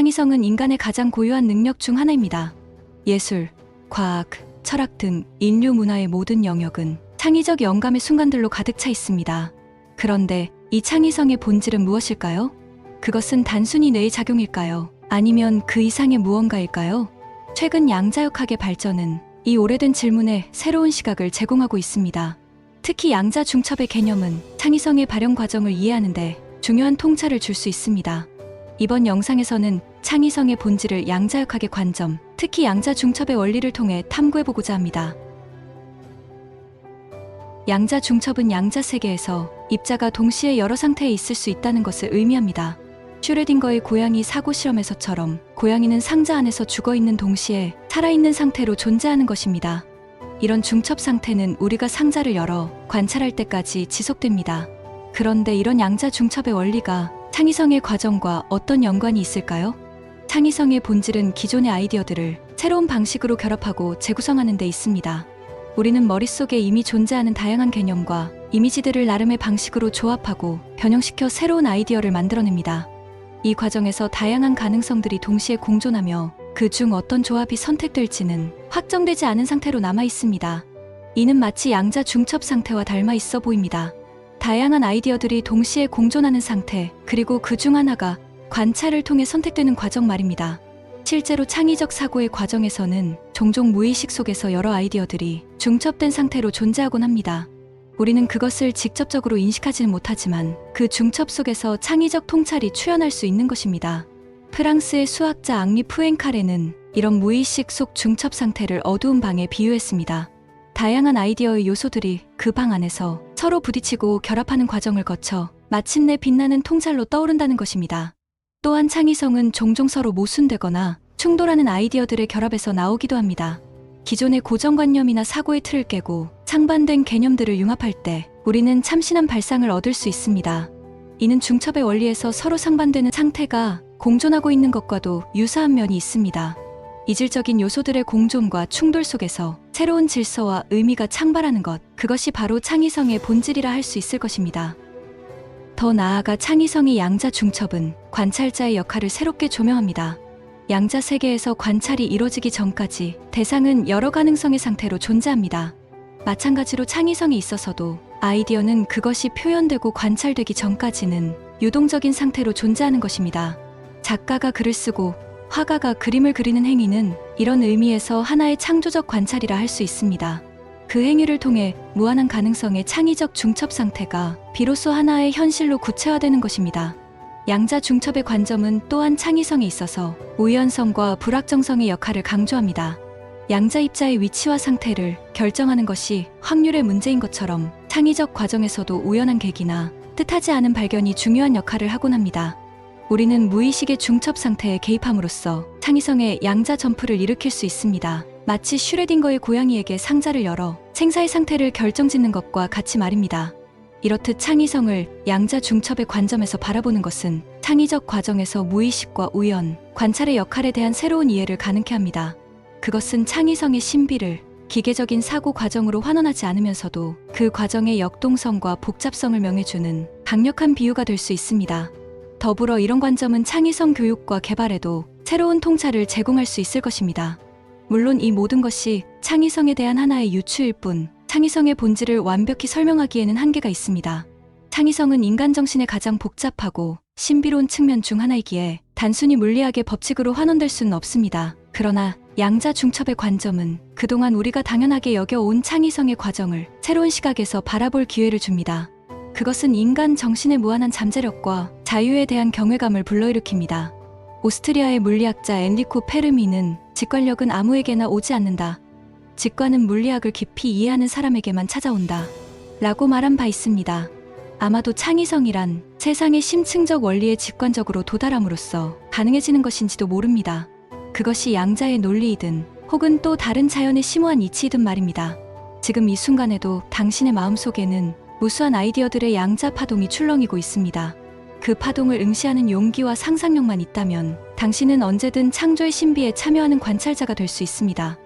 창의성은 인간의 가장 고유한 능력 중 하나입니다. 예술, 과학, 철학 등 인류 문화의 모든 영역은 창의적 영감의 순간들로 가득 차 있습니다. 그런데 이 창의성의 본질은 무엇일까요? 그것은 단순히 뇌의 작용일까요? 아니면 그 이상의 무언가일까요? 최근 양자역학의 발전은 이 오래된 질문에 새로운 시각을 제공하고 있습니다. 특히 양자 중첩의 개념은 창의성의 발현 과정을 이해하는데 중요한 통찰을 줄 수 있습니다. 이번 영상에서는 창의성의 본질을 양자역학의 관점, 특히 양자 중첩의 원리를 통해 탐구해보고자 합니다. 양자 중첩은 양자 세계에서 입자가 동시에 여러 상태에 있을 수 있다는 것을 의미합니다. 슈레딩거의 고양이 사고 실험에서처럼 고양이는 상자 안에서 죽어 있는 동시에 살아있는 상태로 존재하는 것입니다. 이런 중첩 상태는 우리가 상자를 열어 관찰할 때까지 지속됩니다. 그런데 이런 양자 중첩의 원리가 창의성의 과정과 어떤 연관이 있을까요? 창의성의 본질은 기존의 아이디어들을 새로운 방식으로 결합하고 재구성하는 데 있습니다. 우리는 머릿속에 이미 존재하는 다양한 개념과 이미지들을 나름의 방식으로 조합하고 변형시켜 새로운 아이디어를 만들어냅니다. 이 과정에서 다양한 가능성들이 동시에 공존하며 그 중 어떤 조합이 선택될지는 확정되지 않은 상태로 남아 있습니다. 이는 마치 양자 중첩 상태와 닮아 있어 보입니다. 다양한 아이디어들이 동시에 공존하는 상태, 그리고 그 중 하나가 관찰을 통해 선택되는 과정 말입니다. 실제로 창의적 사고의 과정에서는 종종 무의식 속에서 여러 아이디어들이 중첩된 상태로 존재하곤 합니다. 우리는 그것을 직접적으로 인식하지는 못하지만 그 중첩 속에서 창의적 통찰이 추연할 수 있는 것입니다. 프랑스의 수학자 앙리 푸엔카레는 이런 무의식 속 중첩 상태를 어두운 방에 비유했습니다. 다양한 아이디어의 요소들이 그 방 안에서 서로 부딪히고 결합하는 과정을 거쳐 마침내 빛나는 통찰로 떠오른다는 것입니다. 또한 창의성은 종종 서로 모순되거나 충돌하는 아이디어들의 결합에서 나오기도 합니다. 기존의 고정관념이나 사고의 틀을 깨고 상반된 개념들을 융합할 때 우리는 참신한 발상을 얻을 수 있습니다. 이는 중첩의 원리에서 서로 상반되는 상태가 공존하고 있는 것과도 유사한 면이 있습니다. 이질적인 요소들의 공존과 충돌 속에서 새로운 질서와 의미가 창발하는 것, 그것이 바로 창의성의 본질이라 할 수 있을 것입니다. 더 나아가 창의성의 양자 중첩은 관찰자의 역할을 새롭게 조명합니다. 양자 세계에서 관찰이 이루어지기 전까지 대상은 여러 가능성의 상태로 존재합니다. 마찬가지로 창의성에 있어서도 아이디어는 그것이 표현되고 관찰되기 전까지는 유동적인 상태로 존재하는 것입니다. 작가가 글을 쓰고 화가가 그림을 그리는 행위는 이런 의미에서 하나의 창조적 관찰이라 할 수 있습니다. 그 행위를 통해 무한한 가능성의 창의적 중첩 상태가 비로소 하나의 현실로 구체화되는 것입니다. 양자 중첩의 관점은 또한 창의성에 있어서 우연성과 불확정성의 역할을 강조합니다. 양자 입자의 위치와 상태를 결정하는 것이 확률의 문제인 것처럼 창의적 과정에서도 우연한 계기나 뜻하지 않은 발견이 중요한 역할을 하곤 합니다. 우리는 무의식의 중첩 상태에 개입함으로써 창의성의 양자 점프를 일으킬 수 있습니다. 마치 슈레딩거의 고양이에게 상자를 열어 생사의 상태를 결정짓는 것과 같이 말입니다. 이렇듯 창의성을 양자 중첩의 관점에서 바라보는 것은 창의적 과정에서 무의식과 우연, 관찰의 역할에 대한 새로운 이해를 가능케 합니다. 그것은 창의성의 신비를 기계적인 사고 과정으로 환원하지 않으면서도 그 과정의 역동성과 복잡성을 명해주는 강력한 비유가 될 수 있습니다. 더불어 이런 관점은 창의성 교육과 개발에도 새로운 통찰을 제공할 수 있을 것입니다. 물론 이 모든 것이 창의성에 대한 하나의 유추일 뿐 창의성의 본질을 완벽히 설명하기에는 한계가 있습니다. 창의성은 인간 정신의 가장 복잡하고 신비로운 측면 중 하나이기에 단순히 물리학의 법칙으로 환원될 수는 없습니다. 그러나 양자 중첩의 관점은 그동안 우리가 당연하게 여겨온 창의성의 과정을 새로운 시각에서 바라볼 기회를 줍니다. 그것은 인간 정신의 무한한 잠재력과 자유에 대한 경외감을 불러일으킵니다. 오스트리아의 물리학자 엔리코 페르미는 직관력은 아무에게나 오지 않는다. 직관은 물리학을 깊이 이해하는 사람에게만 찾아온다. 라고 말한 바 있습니다. 아마도 창의성이란 세상의 심층적 원리에 직관적으로 도달함으로써 가능해지는 것인지도 모릅니다. 그것이 양자의 논리이든 혹은 또 다른 자연의 심오한 이치이든 말입니다. 지금 이 순간에도 당신의 마음속에는 무수한 아이디어들의 양자 파동이 출렁이고 있습니다. 그 파동을 응시하는 용기와 상상력만 있다면 당신은 언제든 창조의 신비에 참여하는 관찰자가 될 수 있습니다.